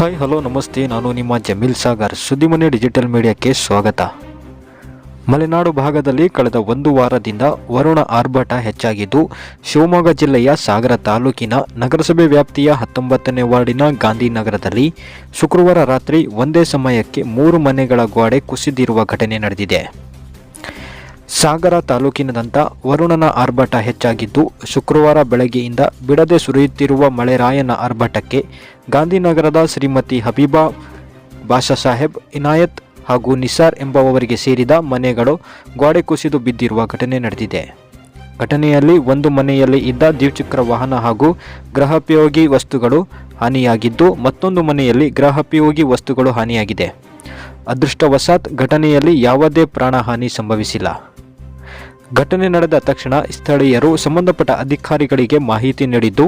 Hi hello ನಮಸ್ತೆ. ನಾನು ನಿಮ್ಮ ಜಮೀಲ್ ಸಾಗರ್. ಸುದ್ದಿಮನೆ ಡಿಜಿಟಲ್ ಮೀಡಿಯಾಕ್ಕೆ ಸ್ವಾಗತ. ಮಲೆನಾಡು ಭಾಗದಲ್ಲಿ ಕಳೆದ ಒಂದು ವಾರದಿಂದ ವರುಣ ಆರ್ಭಟ ಹೆಚ್ಚಾಗಿದ್ದು, ಶಿವಮೊಗ್ಗ ಜಿಲ್ಲೆಯ ಸಾಗರ ತಾಲೂಕಿನ ನಗರಸಭೆ ವ್ಯಾಪ್ತಿಯ ಹತ್ತೊಂಬತ್ತನೇ ವಾರ್ಡಿನ ಗಾಂಧಿನಗರದಲ್ಲಿ ಶುಕ್ರವಾರ ರಾತ್ರಿ ಒಂದೇ ಸಮಯಕ್ಕೆ ಮೂರು ಮನೆಗಳ ಗೋಡೆ ಕುಸಿದಿರುವ ಘಟನೆ ನಡೆದಿದೆ. ಸಾಗರ ತಾಲೂಕಿನದಂತ ವರುಣನ ಆರ್ಭಟ ಹೆಚ್ಚಾಗಿದ್ದು, ಶುಕ್ರವಾರ ಬೆಳಗ್ಗೆಯಿಂದ ಬಿಡದೆ ಸುರಿಯುತ್ತಿರುವ ಮಳೆರಾಯನ ಆರ್ಭಟಕ್ಕೆ ಗಾಂಧಿನಗರದ ಶ್ರೀಮತಿ ಹಬೀಬಾ ಬಾಷಾ ಸಾಹೇಬ್ ಇನಾಯತ್ ಹಾಗೂ ನಿಸಾರ್ ಎಂಬುವವರಿಗೆ ಸೇರಿದ ಮನೆಗಳು ಗೋಡೆ ಕುಸಿದು ಬಿದ್ದಿರುವ ಘಟನೆ ನಡೆದಿದೆ. ಘಟನೆಯಲ್ಲಿ ಒಂದು ಮನೆಯಲ್ಲಿ ಇದ್ದ ದ್ವಿಚಕ್ರ ವಾಹನ ಹಾಗೂ ಗೃಹೋಪಯೋಗಿ ವಸ್ತುಗಳು ಹಾನಿಯಾಗಿದ್ದು, ಮತ್ತೊಂದು ಮನೆಯಲ್ಲಿ ಗೃಹೋಪಯೋಗಿ ವಸ್ತುಗಳು ಹಾನಿಯಾಗಿದೆ. ಅದೃಷ್ಟವಶಾತ್ ಘಟನೆಯಲ್ಲಿ ಯಾವುದೇ ಪ್ರಾಣಹಾನಿ ಸಂಭವಿಸಿಲ್ಲ. ಘಟನೆ ನಡೆದ ತಕ್ಷಣ ಸ್ಥಳೀಯರು ಸಂಬಂಧಪಟ್ಟ ಅಧಿಕಾರಿಗಳಿಗೆ ಮಾಹಿತಿ ನೀಡಿದ್ದು,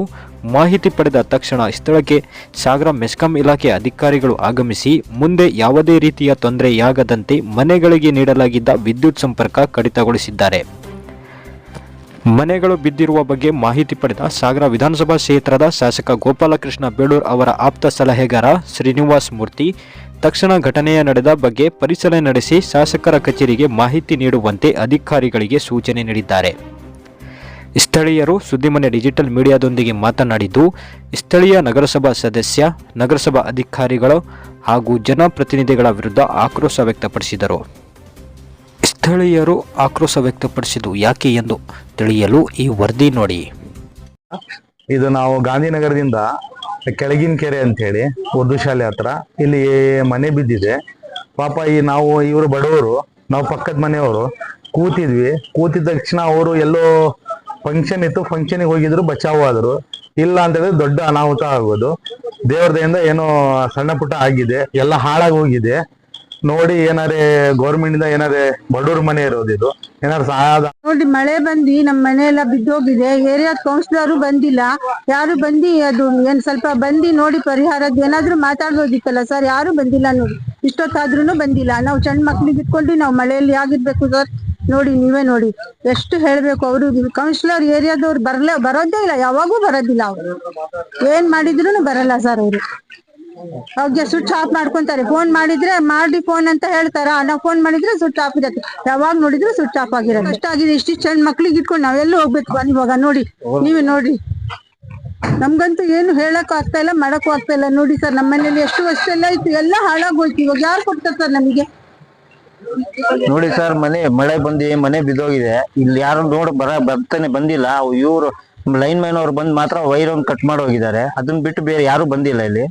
ಮಾಹಿತಿ ಪಡೆದ ತಕ್ಷಣ ಸ್ಥಳಕ್ಕೆ ಸಾಗರ ಮೆಸ್ಕಾಂ ಇಲಾಖೆ ಅಧಿಕಾರಿಗಳು ಆಗಮಿಸಿ, ಮುಂದೆ ಯಾವುದೇ ರೀತಿಯ ತೊಂದರೆಯಾಗದಂತೆ ಮನೆಗಳಿಗೆ ನೀಡಲಾಗಿದ್ದ ವಿದ್ಯುತ್ ಸಂಪರ್ಕ ಕಡಿತಗೊಳಿಸಿದ್ದಾರೆ. ಮನೆಗಳು ಬಿದ್ದಿರುವ ಬಗ್ಗೆ ಮಾಹಿತಿ ಪಡೆದ ಸಾಗರ ವಿಧಾನಸಭಾ ಕ್ಷೇತ್ರದ ಶಾಸಕ ಗೋಪಾಲಕೃಷ್ಣ ಬೇಳೂರ್ ಅವರ ಆಪ್ತ ಸಲಹೆಗಾರ ಶ್ರೀನಿವಾಸ್ ಮೂರ್ತಿ ತಕ್ಷಣ ಘಟನೆಯ ನಡೆದ ಬಗ್ಗೆ ಪರಿಶೀಲನೆ ನಡೆಸಿ ಶಾಸಕರ ಕಚೇರಿಗೆ ಮಾಹಿತಿ ನೀಡುವಂತೆ ಅಧಿಕಾರಿಗಳಿಗೆ ಸೂಚನೆ ನೀಡಿದ್ದಾರೆ. ಸ್ಥಳೀಯರು ಸುದ್ದಿಮನೆ ಡಿಜಿಟಲ್ ಮೀಡಿಯಾದೊಂದಿಗೆ ಮಾತನಾಡಿದ್ದು, ಸ್ಥಳೀಯ ನಗರಸಭಾ ಸದಸ್ಯ, ನಗರಸಭಾ ಅಧಿಕಾರಿಗಳು ಹಾಗೂ ಜನಪ್ರತಿನಿಧಿಗಳ ವಿರುದ್ಧ ಆಕ್ರೋಶ ವ್ಯಕ್ತಪಡಿಸಿದರು. ಸ್ಥಳೀಯರು ಆಕ್ರೋಶ ವ್ಯಕ್ತಪಡಿಸಿದ್ದು ಯಾಕೆ ಎಂದು ತಿಳಿಯಲು ಈ ವರದಿ ನೋಡಿ. ಇದು ನಾವು ಗಾಂಧಿನಗರದಿಂದ ಕೆಳಗಿನ ಕೆರೆ ಅಂತ ಹೇಳಿ, ಉರ್ದು ಶಾಲೆ ಹತ್ರ. ಇಲ್ಲಿ ಮನೆ ಬಿದ್ದಿದೆ. ಪಾಪ ಈ ನಾವು ಇವರು ಬಡವರು, ನಾವು ಪಕ್ಕದ ಮನೆಯವರು ಕೂತಿದ್ವಿ. ಕೂತಿದ ತಕ್ಷಣ ಅವರು ಎಲ್ಲೋ ಫಂಕ್ಷನ್ ಇತ್ತು ಫಂಕ್ಷನ್ಗೆ ಹೋಗಿದ್ರು, ಬಚಾವ್ ಆದ್ರು. ಇಲ್ಲ ಅಂತ ದೊಡ್ಡ ಅನಾಹುತ ಆಗೋದು. ದೇವ್ರದಿಂದ ಏನೋ ಸಣ್ಣ ಪುಟ್ಟ ಆಗಿದೆ, ಎಲ್ಲ ಹಾಳಾಗಿ ಹೋಗಿದೆ. ನೋಡಿ ಏನಾರೇ ಗೌರ್ಮೆಂಟ್ ಇಂದ ಏನಾರೇ ಬಡವ್ರ ಮನೆ ಇರೋದು ಇದು? ಸಹಾಯ ನೋಡಿ ಮಳೆ ಬಂದಿ ನಮ್ಮ ಮನೆ ಎಲ್ಲ ಬಿದ್ದೋಗಿದೆ. ಏರಿಯಾ ಕೌನ್ಸಿಲರ್ ಬಂದಿಲ್ಲ. ಯಾರು ಬಂದಿ ಅದು ಏನ್ ಸ್ವಲ್ಪ ಬಂದಿ ನೋಡಿ ಪರಿಹಾರದ ಏನಾದ್ರೂ ಮಾತಾಡ್ಬೋದಿತ್ತಲ್ಲ ಸರ್? ಯಾರು ಬಂದಿಲ್ಲ ನೋಡಿ. ಇಷ್ಟೊತ್ತಾದ್ರೂ ಬಂದಿಲ್ಲ. ನಾವು ಸಣ್ಣ ಮಕ್ಳಿಗೆ ಇಟ್ಕೊಂಡು ನಾವು ಮಳೆಯಲ್ಲಿ ಆಗಿರ್ಬೇಕು ಸರ್? ನೋಡಿ, ನೀವೇ ನೋಡಿ. ಎಷ್ಟು ಹೇಳ್ಬೇಕು ಅವರು. ಕೌನ್ಸಿಲರ್ ಏರಿಯಾದವ್ರು ಬರ್ಲೇ ಬರೋದೇ ಇಲ್ಲ. ಯಾವಾಗೂ ಬರೋದಿಲ್ಲ ಅವರು. ಏನ್ ಮಾಡಿದ್ರು ಬರಲ್ಲ ಸರ್ ಅವರು. ಅವ್ರಿಗೆ ಸ್ವಿಚ್ ಆಫ್ ಮಾಡ್ಕೊಂತಾರೆ. ಫೋನ್ ಮಾಡಿದ್ರೆ ಮಾಡಿ ಫೋನ್ ಅಂತ ಹೇಳ್ತಾರ? ನಾವು ಫೋನ್ ಮಾಡಿದ್ರೆ ಸ್ವಿಚ್ ಆಫ್ ಇರತ್ತೆ. ಯಾವಾಗ ನೋಡಿದ್ರು ಸ್ವಿಚ್ ಆಫ್ ಆಗಿರೋದು ಕಷ್ಟ ಆಗಿದೆ, ಇಷ್ಟು ಚಂದ್ ಮಕ್ಳಿಗೆ ಇಟ್ಕೊಂಡು ನಾವೆಲ್ಲ ಹೋಗ್ಬೇಕು? ಇವಾಗ ನೋಡಿ. ನೀವೇ ನೋಡಿ. ನಮ್ಗಂತೂ ಏನು ಹೇಳಕ್ ಆಗ್ತಾ ಇಲ್ಲ ಮಾಡಕ್ ಆಗ್ತಾ ಇಲ್ಲ. ನೋಡಿ ಸರ್ ನಮ್ಮ ಮನೇಲಿ ಎಷ್ಟು ವರ್ಷ ಎಲ್ಲ ಇತ್ತು ಎಲ್ಲ ಹಾಳಾಗೋಯ್ತು. ಇವಾಗ ಯಾರು ಕೊಡ್ತಾರೆ ಸರ್ ನಮಗೆ? ನೋಡಿ ಸರ್, ಮನೆ, ಮಳೆ ಬಂದಿ, ಮನೆ ಬಿದ್ದೋಗಿದೆ. ಇಲ್ಲಿ ಯಾರು ನೋಡ್ ಬರ, ಬರ್ತಾನೆ ಬಂದಿಲ್ಲ. ಇವ್ರು ಲೈನ್ ಮ್ಯಾನ್ ಅವ್ರು ಬಂದ್ ಮಾತ್ರ ವೈರ್ ಒಂದು ಕಟ್ ಮಾಡಿ ಹೋಗಿದ್ದಾರೆ. ಅದನ್ನ ಬಿಟ್ಟು ಬೇರೆ ಯಾರು ಬಂದಿಲ್ಲ ಇಲ್ಲಿ.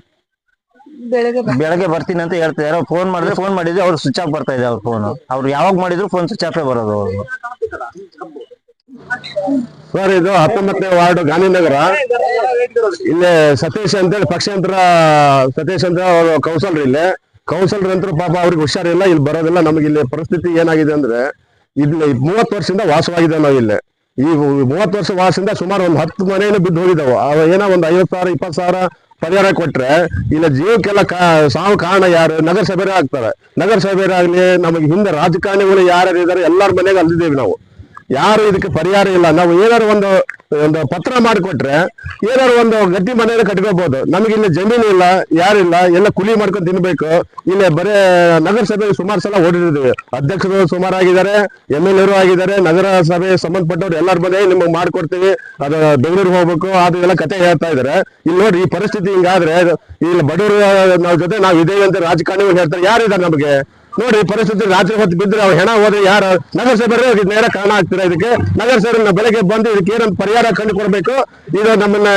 ಬೆಳಗ್ಗೆ ಬರ್ತೀನಿ ಅಂತ ಹೇಳ್ತಿದಾರೆ. ಫೋನ್ ಮಾಡಿದ್ರೆ ಫೋನ್ ಮಾಡಿದ್ರೆ ಅವ್ರು ಸ್ವಿಚ್ ಆಫ್ ಬರ್ತಾ ಇದೆ ಅವ್ರ ಫೋನ್ ಅವ್ರು ಯಾವಾಗ ಮಾಡಿದ್ರು ಫೋನ್ ಸ್ವಿಚ್ ಆಫೇ ಬರೋದು ಅವ್ರು ಸರ್ ಇದು ಹತ್ತೊಂಬತ್ತನೇ ವಾರ್ಡ್ ಗಾಂಧಿನಗರ. ಇಲ್ಲಿ ಸತೀಶ್ ಅಂತೇಳಿ ಪಕ್ಷಾಂತರ ಸತೀಶ್ ಅಂತ ಅವರು ಕೌನ್ಸಲರ್ ಇಲ್ಲಿ. ಕೌನ್ಸಲರ್ ಅಂತರೂ ಪಾಪ ಅವ್ರಿಗೆ ಹುಷಾರಿಲ್ಲ ಇಲ್ಲಿ ಬರೋದಿಲ್ಲ. ನಮಗೆ ಇಲ್ಲಿ ಪರಿಸ್ಥಿತಿ ಏನಾಗಿದೆ ಅಂದ್ರೆ ಇಲ್ಲಿ ಮೂವತ್ತು ವರ್ಷದಿಂದ ವಾಸವಾಗಿದೆ ನಾವು ಇಲ್ಲಿ. ಈ ಮೂವತ್ತು ವರ್ಷ ವಾಸದಿಂದ ಸುಮಾರು ಒಂದು ಹತ್ತು ಮನೆಯನ್ನು ಬಿದ್ದು ಹೋಗಿದ್ದಾವೆ. ಅವ ಏನೋ ಒಂದು ಐವತ್ತು ಸಾವಿರ ಇಪ್ಪತ್ತು ಸಾವಿರ ಪರಿಹಾರ ಕೊಟ್ರೆ ಇಲ್ಲ ಜೀವಕ್ಕೆಲ್ಲ ಕಾ, ಸಾವು ಕಾರಣ ಯಾರು? ನಗರಸಭೆರೇ ಆಗ್ತಾರೆ. ನಗರಸಭೆರಾಗ್ಲಿ ನಮಗೆ ಹಿಂದೆ ರಾಜಕಾರಣಿಗಳು ಯಾರ್ಯಾರು ಇದ್ದಾರೆ ಎಲ್ಲರ ಮನೆಗೆ ಅಲ್ದಿದ್ದೇವೆ ನಾವು. ಯಾರು ಇದಕ್ಕೆ ಪರಿಹಾರ ಇಲ್ಲ. ನಾವು ಏನಾರು ಒಂದು ಒಂದು ಪತ್ರ ಮಾಡಿಕೊಟ್ರೆ ಏನಾರು ಒಂದು ಗಟ್ಟಿ ಮನೆಯನ್ನು ಕಟ್ಕೋಬಹುದು ನಮಗೆ ಇಲ್ಲಿ ಜಮೀನು ಇಲ್ಲ ಯಾರಿಲ್ಲ ಎಲ್ಲ ಕುಲಿ ಮಾಡ್ಕೊಂಡು ತಿನ್ಬೇಕು. ಇಲ್ಲಿ ಬರೇ ನಗರಸಭೆ ಸುಮಾರು ಸಲ ಓಡಿರ್ತೀವಿ ಅಧ್ಯಕ್ಷರು ಸುಮಾರು ಆಗಿದ್ದಾರೆ, ಎಂ ಎಲ್ ಎರು ಆಗಿದ್ದಾರೆ, ನಗರಸಭೆ ಸಂಬಂಧಪಟ್ಟವ್ರು ಎಲ್ಲರ ಮನೆ ನಿಮಗೆ ಮಾಡ್ಕೊಡ್ತೀವಿ. ಅದು ಬೆಂಗಳೂರಿಗೆ ಹೋಗ್ಬೇಕು, ಅದು ಎಲ್ಲ ಕತೆ ಹೇಳ್ತಾ ಇದಾರೆ ಇಲ್ಲಿ ನೋಡಿ ಈ ಪರಿಸ್ಥಿತಿ ಹಿಂಗಾದ್ರೆ, ಇಲ್ಲಿ ಬಡವರು ಜೊತೆ ನಾವು ಇದೇ ಅಂತ ರಾಜಕಾರಣಿಗಳು ಹೇಳ್ತಾರೆ. ಯಾರಿದ್ದಾರೆ ನಮಗೆ? ನೋಡಿ ಪರಿಸ್ಥಿತಿ ರಾತ್ರಿ ಹೊತ್ತು ಬಿದ್ದರೆ ಅವ್ರು ಹೆಣ ಹೋದ್ರೆ ಯಾರು? ನಗರಸಭೆ ನೇರ ಕಾರಣ ಆಗ್ತೀರಾ ಇದಕ್ಕೆ? ನಗರಸಭೆ ಬೆಳಗ್ಗೆ ಬಂದು ಇದಕ್ಕೆ ಏನೊಂದು ಪರಿಹಾರ ಕಂಡು ಕೊಡ್ಬೇಕು? ಇದು ನಮ್ಮನ್ನ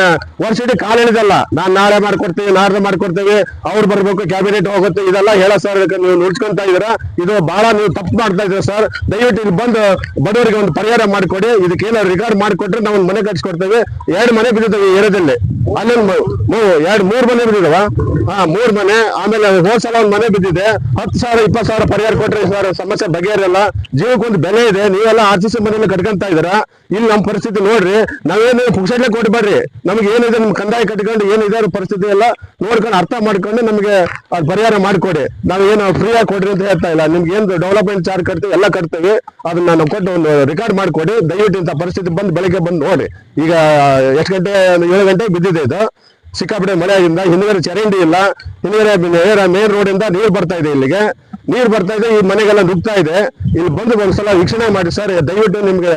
ವರ್ಷಿಡಿ ಕಾಲ ಹೇಳಿದಲ್ಲ ನಾನ್ ನಾಳೆ ಮಾಡ್ಕೊಡ್ತೀವಿ, ನಾಡ್ದು ಮಾಡ್ಕೊಡ್ತೀವಿ, ಅವ್ರು ಬರ್ಬೇಕು, ಕ್ಯಾಬಿನೆಟ್ ಹೋಗುತ್ತೆ, ಇದೆಲ್ಲ ಹೇಳ ಸರ್, ಇದಕ್ಕೆ ನೀವು ನುಡ್ಸ್ಕೊಂತ ಇದೀರಾ ಇದು ಬಹಳ ನೀವು ತಪ್ಪು ಮಾಡ್ತಾ ಇದೀರ ಸರ್? ದಯವಿಟ್ಟು ಇಲ್ಲಿ ಬಂದು ಬಡವರಿಗೆ ಒಂದು ಪರಿಹಾರ ಮಾಡಿಕೊಡಿ. ಇದಕ್ಕೆ ಏನೋ ರಿಕಾರ್ಡ್ ಮಾಡಿಕೊಟ್ರೆ ನಾವು ಮನೆ ಕಟ್ಸ್ಕೊಡ್ತೇವೆ. ಎರಡು ಮನೆ ಬಿದ್ದಿದ್ದೇವೆ ಏರಿಯಾದಲ್ಲಿ. ಅಲ್ಲೊಂದು ಎರಡು, ಮೂರ್ ಮನೆ ಬಿದ್ದಿದವ? ಹಾ, ಮೂರ್ ಮನೆ. ಆಮೇಲೆ ಹೋದ್ ಸಲ ಒಂದ್ ಮನೆ ಬಿದ್ದಿದೆ. ಹತ್ತು ಸಾವಿರ, ಇಪ್ಪತ್ತು ಸಾವಿರ ಪರಿಹಾರ ಕೊಟ್ರೆ ಸರ್ ಸಮಸ್ಯೆ ಬಗೆಹರಿಯಲ್ಲ. ಜೀವಕ್ಕೊಂದು ಬೆಲೆ ಇದೆ. ನೀವೆಲ್ಲ ಆರ್ ಸಿ ಸಿ ಮನೆಯಲ್ಲಿ ಕಟ್ಕೊಂತ ಇದ್ದೀರಾ? ಇಲ್ಲಿ ನಮ್ಮ ಪರಿಸ್ಥಿತಿ ನೋಡ್ರಿ. ನಾವೇನು ಪುಕ್ಷಟ್ಲೆ ಕೊಟ್ಬೇಡ್ರಿ ನಮ್ಗೆ ಏನಿದೆ ನಮ್ ಕಂದಾಯ ಕಟ್ಕೊಂಡು ಏನಿದೆ ಪರಿಸ್ಥಿತಿ ಎಲ್ಲ ನೋಡ್ಕೊಂಡು ಅರ್ಥ ಮಾಡ್ಕೊಂಡು ನಮಗೆ ಪರಿಹಾರ ಮಾಡಿಕೊಡಿ. ನಾವು ಏನು ಫ್ರೀ ಕೊಡ್ರಿ ಅಂತ ಹೇಳ್ತಾ ಇಲ್ಲ. ನಿಮ್ಗೆ ಏನು ಡೆವಲಪ್ಮೆಂಟ್ ಚಾರ್ಜ್ ಕಟ್ತೀವಿ, ಎಲ್ಲ ಕಟ್ತೀವಿ. ಅದನ್ನ ನಾವು ಕೊಟ್ಟು ಒಂದು ರೆಕಾರ್ಡ್ ಮಾಡ್ಕೊಡಿ. ದಯವಿಟ್ಟು ಇಂಥ ಪರಿಸ್ಥಿತಿ ಬಂದು ಬೆಳಿಗ್ಗೆ ಬಂದು ನೋಡಿ ಈಗ, ಎಷ್ಟು ಗಂಟೆ, ಏಳು ಗಂಟೆ ಬಿದ್ದಿದೆ ಇದು ಸಿಕ್ಕಾಪಟ್ಟೆ ಮಳೆ ಆಗಿಂದ ಚರಂಡಿ ಇಲ್ಲ. ಹಿಂದ್ಗಡೆ ಮೇನ್ ರೋಡ್ ಇಂದ ನೀರು ಬರ್ತಾ ಇದೆ ಇಲ್ಲಿಗೆ. ನೀರು ಬರ್ತಾ ಇದೆ, ಈ ಮನೆಗೆಲ್ಲ ನುಗ್ತಾ ಇದೆ. ಇಲ್ಲಿ ಬಂದು ಒಂದ್ಸಲ ವೀಕ್ಷಣೆ ಮಾಡಿ ಸರ್, ದಯವಿಟ್ಟು ನಿಮ್ಗೆ